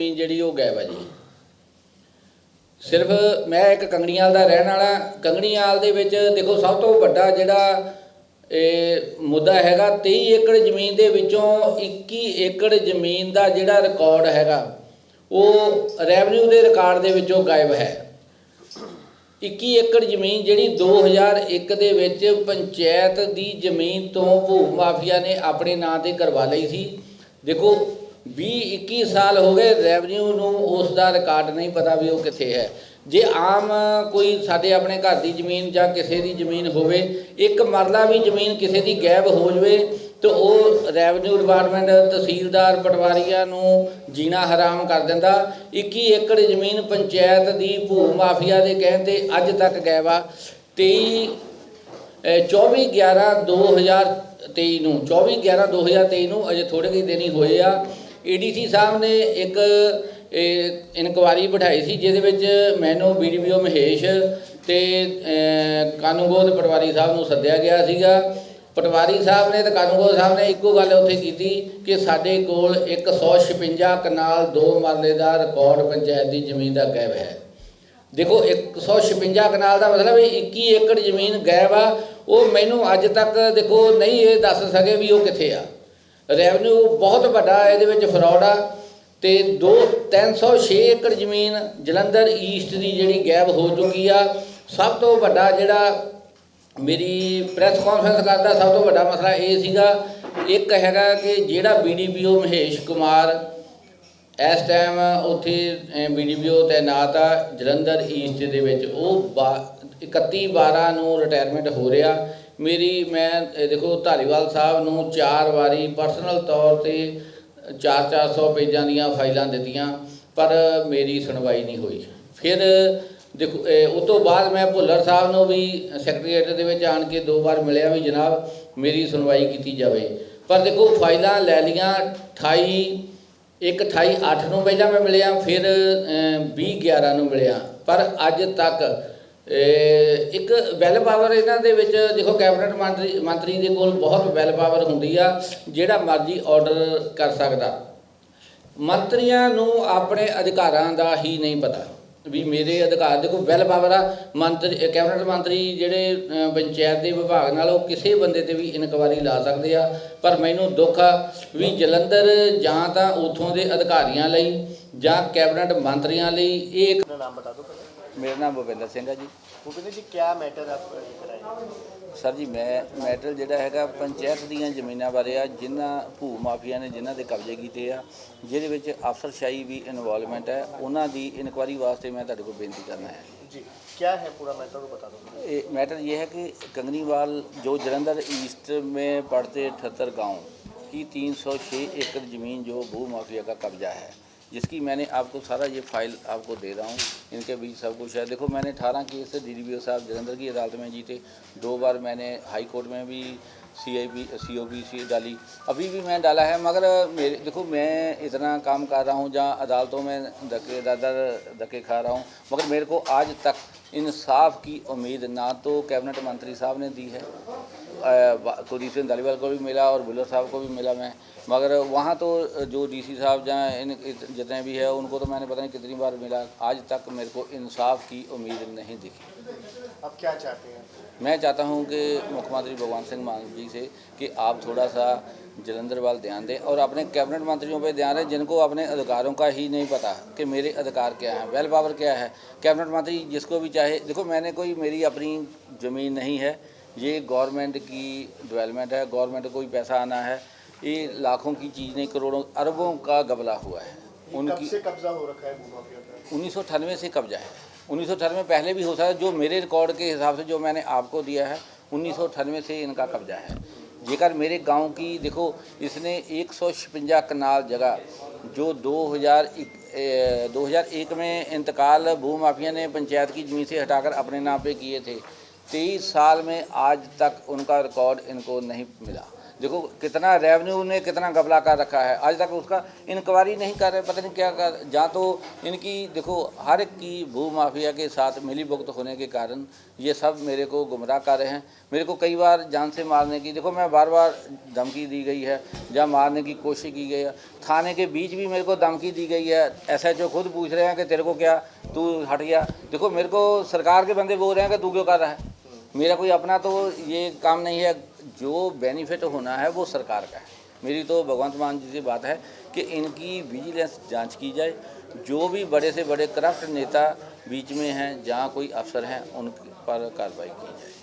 ਜ਼ਮੀਨ ਜਿਹੜੀ ਉਹ ਗਾਇਬ ਹੈ ਜੀ। ਸਿਰਫ ਮੈਂ ਇੱਕ ਕੰਗਣੀਆਲ ਦਾ ਰਹਿਣ ਵਾਲਾ। ਕੰਗਣੀਆਲ ਦੇ ਵਿੱਚ ਦੇਖੋ, ਸਭ ਤੋਂ ਵੱਡਾ ਜਿਹੜਾ ਇਹ ਮੁੱਦਾ ਹੈਗਾ 23 ਏਕੜ ਜ਼ਮੀਨ ਦੇ ਵਿੱਚੋਂ 21 ਏਕੜ ਜ਼ਮੀਨ ਦਾ ਜਿਹੜਾ ਰਿਕਾਰਡ ਹੈਗਾ, ਉਹ ਰੈਵਨਿਊ ਦੇ ਰਿਕਾਰਡ ਦੇ ਵਿੱਚੋਂ ਗਾਇਬ ਹੈ। 21 ਏਕੜ ਜ਼ਮੀਨ ਜਿਹੜੀ 2001 ਦੇ ਵਿੱਚ ਪੰਚਾਇਤ ਦੀ ਜ਼ਮੀਨ ਤੋਂ ਭੂ ਮਾਫੀਆ ਨੇ ਆਪਣੇ ਨਾਂ ਤੇ ਕਰਵਾ ਲਈ ਸੀ। ਦੇਖੋ 20 21 ਸਾਲ ਹੋ ਗਏ ਰੈਵਨਿਊ ਨੂੰ ਉਸ ਦਾ ਰਿਕਾਰਡ ਨਹੀਂ ਪਤਾ ਵੀ ਉਹ ਕਿੱਥੇ ਹੈ। ਜੇ ਆਮ ਕੋਈ ਸਾਡੇ ਆਪਣੇ ਘਰ ਦੀ ਜ਼ਮੀਨ ਜਾਂ ਕਿਸੇ ਦੀ ਜ਼ਮੀਨ ਹੋਵੇ, ਇੱਕ ਮਰਲਾ ਵੀ ਜ਼ਮੀਨ ਕਿਸੇ ਦੀ ਗਾਇਬ ਹੋ ਜਵੇ, ਤੇ ਉਹ ਰੈਵਨਿਊ ਡਿਪਾਰਟਮੈਂਟ ਤਹਿਸੀਲਦਾਰ ਪਟਵਾਰੀਆਂ ਨੂੰ ਜੀਣਾ ਹਰਾਮ ਕਰ ਦਿੰਦਾ। 21 ਏਕੜ ਜ਼ਮੀਨ ਪੰਚਾਇਤ ਦੀ ਭੂ ਮਾਫੀਆ ਦੇ ਕਹਿਣ ਤੇ ਅੱਜ ਤੱਕ ਗਾਇਬ ਆ। 23 24 11 2023 ਨੂੰ 24 11 2023 ਨੂੰ ਅਜੇ ਥੋੜੇ ਜਿਹੇ ਦਿਨ ਹੀ ਹੋਏ ਆ। ਏਡੀਸੀ ਸਾਹਿਬ ਨੇ ਇੱਕ ਇਨਕੁਆਰੀ ਬਿਠਾਈ ਸੀ ਜਿਹਦੇ ਵਿੱਚ ਮੈਨੂੰ ਬੀਡੀਪੀਓ ਮਹੇਸ਼ ਤੇ ਅਹ, ਕਾਨੂੰਗੋ ਦੇ ਪਟਵਾਰੀ ਸਾਹਿਬ ਨੂੰ ਸੱਦਿਆ ਗਿਆ ਸੀਗਾ। ਪਟਵਾਰੀ ਸਾਹਿਬ ਨੇ ਤੇ ਕਾਨੂੰਗੋ ਸਾਹਿਬ ਨੇ ਇੱਕੋ ਗੱਲ ਉੱਥੇ ਕੀਤੀ ਕਿ ਸਾਡੇ ਕੋਲ 156 ਕਨਾਲ ਦੋ ਮਰਲੇ ਦਾ ਰਿਕਾਰਡ ਪੰਚਾਇਤ ਦੀ ਜ਼ਮੀਨ ਦਾ ਗੈਬ ਹੈ। ਦੇਖੋ 156 ਕਨਾਲ ਦਾ ਮਤਲਬ ਹੈ 21 ਏਕੜ ਜ਼ਮੀਨ ਗਾਇਬ ਆ। ਉਹ ਮੈਨੂੰ ਅੱਜ ਤੱਕ ਦੇਖੋ ਨਹੀਂ ਇਹ ਦੱਸ ਸਕੇ ਵੀ ਉਹ ਕਿੱਥੇ ਆ। ਰੈਵਨਿਊ ਬਹੁਤ ਵੱਡਾ ਇਹਦੇ ਵਿੱਚ ਫਰਾਡ ਆ। ਤੇ 2 306 ਏਕੜ ਜ਼ਮੀਨ ਜਲੰਧਰ ਈਸਟ ਦੀ ਜਿਹੜੀ ਗਾਇਬ ਹੋ ਚੁੱਕੀ ਆ। ਸਭ ਤੋਂ ਵੱਡਾ ਜਿਹੜਾ ਮੇਰੀ ਪ੍ਰੈਸ ਕਾਨਫਰੰਸ ਕਰਦਾ, ਸਭ ਤੋਂ ਵੱਡਾ ਮਸਲਾ ਇਹ ਸੀਗਾ। ਇੱਕ ਹੈਗਾ ਕਿ ਜਿਹੜਾ ਬੀਡੀਪੀਓ ਮਹੇਸ਼ ਕੁਮਾਰ ਇਸ ਟਾਈਮ ਉੱਥੇ ਬੀਡੀਪੀਓ ਤੈਨਾਤ ਆ ਜਲੰਧਰ ਈਸਟ ਦੇ ਵਿੱਚ, ਉਹ ਬਾ- 31 12 ਨੂੰ ਰਿਟਾਇਰਮੈਂਟ ਹੋ ਰਿਹਾ। ਮੇਰੀ, ਮੈਂ ਦੇਖੋ ਧਾਲੀਵਾਲ ਸਾਹਿਬ ਨੂੰ ਚਾਰ ਵਾਰੀ ਪਰਸਨਲ ਤੌਰ ਤੇ 4-400 ਪੇਜਾਂ ਦੀਆਂ ਫਾਈਲਾਂ ਦਿੱਤੀਆਂ, ਪਰ ਮੇਰੀ ਸੁਣਵਾਈ ਨਹੀਂ ਹੋਈ। ਫਿਰ ਦੇਖੋ, ਇਹ ਉਹ ਤੋਂ ਬਾਅਦ ਮੈਂ ਭੁੱਲਰ ਸਾਹਿਬ ਨੂੰ ਵੀ ਸੈਕਟਰੀਏਟ ਦੇ ਵਿੱਚ ਆਣ ਕੇ ਦੋ ਵਾਰ ਮਿਲਿਆ ਵੀ ਜਨਾਬ, ਮੇਰੀ ਸੁਣਵਾਈ ਕੀਤੀ ਜਾਵੇ। ਪਰ ਦੇਖੋ, ਫਾਈਲਾਂ ਲੈ ਲੀਆਂ 28 ਇੱਕ 28 8 ਨੂੰ ਪਹਿਲਾਂ ਮੈਂ ਮਿਲਿਆ, ਫਿਰ 20 11 ਨੂੰ ਮਿਲਿਆ। ਪਰ ਅੱਜ ਤੱਕ ਇੱਕ ਵੈਲ ਪਾਵਰ ਇਹਨਾਂ ਦੇ ਵਿੱਚ, ਦੇਖੋ ਕੈਬਨਿਟ ਮੰਤਰੀ ਮੰਤਰੀ ਦੇ ਕੋਲ ਬਹੁਤ ਵੈਲ ਪਾਵਰ ਹੁੰਦੀ ਆ, ਜਿਹੜਾ ਮਰਜ਼ੀ ਆਰਡਰ ਕਰ ਸਕਦਾ। ਮੰਤਰੀਆਂ ਨੂੰ ਆਪਣੇ ਅਧਿਕਾਰਾਂ ਦਾ ਹੀ ਨਹੀਂ ਪਤਾ। ਵੀ ਮੇਰੇ ਅਧਿਕਾਰ, ਦੇਖੋ ਵੈਲ ਪਾਵਰ ਆ, ਮੰਤਰੀ ਕੈਬਨਿਟ ਮੰਤਰੀ ਜਿਹੜੇ ਪੰਚਾਇਤ ਦੇ ਵਿਭਾਗ ਨਾਲ ਉਹ ਕਿਸੇ ਬੰਦੇ ਤੇ ਵੀ ਇਨਕੁਆਰੀ ਲਾ ਸਕਦੇ ਆ, ਪਰ ਮੈਨੂੰ ਦੁੱਖ ਆ ਵੀ ਜਲੰਧਰ ਜਾਂ ਤਾਂ ਉਥੋਂ ਦੇ ਅਧਿਕਾਰੀਆਂ ਲਈ ਜਾਂ ਕੈਬਨਿਟ ਮੰਤਰੀਆਂ ਲਈ ਇਹ ਮੇਰਾ ਨਾਮ ਭੁਪਿੰਦਰ ਸਿੰਘ ਆ ਜੀ भूपेंद्र जी क्या मैटर आप लेकर आए ਸਰ ਜੀ ਮੈਂ ਮੈਟਰ ਜਿਹੜਾ ਹੈਗਾ ਪੰਚਾਇਤ ਦੀਆਂ ਜ਼ਮੀਨਾਂ ਬਾਰੇ ਆ ਜਿਨ੍ਹਾਂ ਭੂ ਮਾਫੀਆ ਨੇ ਜਿਨ੍ਹਾਂ ਦੇ ਕਬਜ਼ੇ ਕੀਤੇ ਆ ਜਿਹਦੇ ਵਿੱਚ ਅਫਸਰਸ਼ਾਹੀ ਵੀ ਇਨਵੋਲਵਮੈਂਟ ਹੈ ਉਹਨਾਂ ਦੀ ਇਨਕੁਆਰੀ ਵਾਸਤੇ ਮੈਂ ਤੁਹਾਡੇ ਕੋਲ ਬੇਨਤੀ ਕਰਨਾ ਹੈ जी क्या है पूरा मैटर वो बता दो ये मैटर ये है कि कंगनीवाल जो जलंधर ईस्ट में पड़ते अठहत्तर गांव की 306 एकड़ ज़मीन जो भू माफिया का कब्जा है जिसकी मैंने आपको सारा ये फ़ाइल आपको दे रहा हूँ, इनके बीच सब कुछ है। देखो, मैंने 18 केस डी डी साहब जलंधर की अदालत में जीते, दो बार मैंने हाई कोर्ट में भी सी आई B C O B C डाली। अभी भी मैं डाला है, मगर मेरे, देखो, मैं इतना काम कर रहा हूँ, जहाँ अदालतों में धक्के दर धक्के खा रहा हूँ, मगर मेरे को आज तक इंसाफ की उम्मीद ना तो कैबिनेट मंत्री साहब ने दी है। कुलदीप सिंह धालीवाल को भी मिला और बुल्लर साहब को भी मिला मैं। मगर वहाँ तो जो डीसी साहब जहाँ इन जितने भी है उनको तो मैंने पता नहीं कितनी बार मिला। आज तक मेरे को इंसाफ की उम्मीद नहीं दिखी। अब क्या चाहते हैं? मैं चाहता हूँ कि मुख्यमंत्री भगवान सिंह मान जी से कि आप थोड़ा सा जलंधर वाल ध्यान दें और अपने कैबिनेट मंत्रियों पर ध्यान दें जिनको अपने अधिकारों का ही नहीं पता कि मेरे अधिकार क्या हैं वेल पावर क्या है। कैबिनेट मंत्री जिसको भी चाहे देखो मैंने कोई मेरी अपनी ज़मीन नहीं है ये गवर्नमेंट की डेवलपमेंट है गवर्नमेंट को भी पैसा आना है ये लाखों की चीज़ नहीं करोड़ों अरबों का गबला हुआ है कब उनकी से कब्जा हो रखा है भूमाफिया का उन्नीस से कब्जा है उन्नीस पहले भी हो सकता है जो मेरे रिकॉर्ड के हिसाब से जो मैंने आपको दिया है उन्नीस से इनका कब्जा है जेकर मेरे गांव की देखो इसने एक सौ छपंजा कनाल जगह जो 2000 एक- 2001 में इंतकाल भू माफिया ने पंचायत की ज़मीन से हटाकर अपने नाम पे किए थे तेईस साल में आज तक उनका रिकॉर्ड इनको नहीं मिला। देखो, कितना रेवेन्यू ने कितना गबला कर रखा है। आज तक उसका इंक्वायरी नहीं कर रहे, पता नहीं क्या कर जहाँ तो इनकी, देखो, हर एक की भू माफिया के साथ मिली भुगत होने के कारण ये सब मेरे को गुमराह कर रहे हैं। मेरे को कई बार जान से मारने की, देखो, मैं बार बार धमकी दी गई है या मारने की कोशिश की गई है। थाने के बीच भी मेरे को धमकी दी गई है। एस एच खुद पूछ रहे हैं कि तेरे को क्या तू हट गया। देखो, मेरे को सरकार के बंदे बोल रहे हैं कि तू क्यों कर रहा है? मेरा कोई अपना तो ये काम नहीं है जो बेनिफिट होना है वो सरकार का है मेरी तो भगवंत मान जी से बात है कि इनकी विजिलेंस जांच की जाए जो भी बड़े से बड़े करप्ट नेता बीच में हैं जहाँ कोई अफसर हैं उन पर कार्रवाई की जाए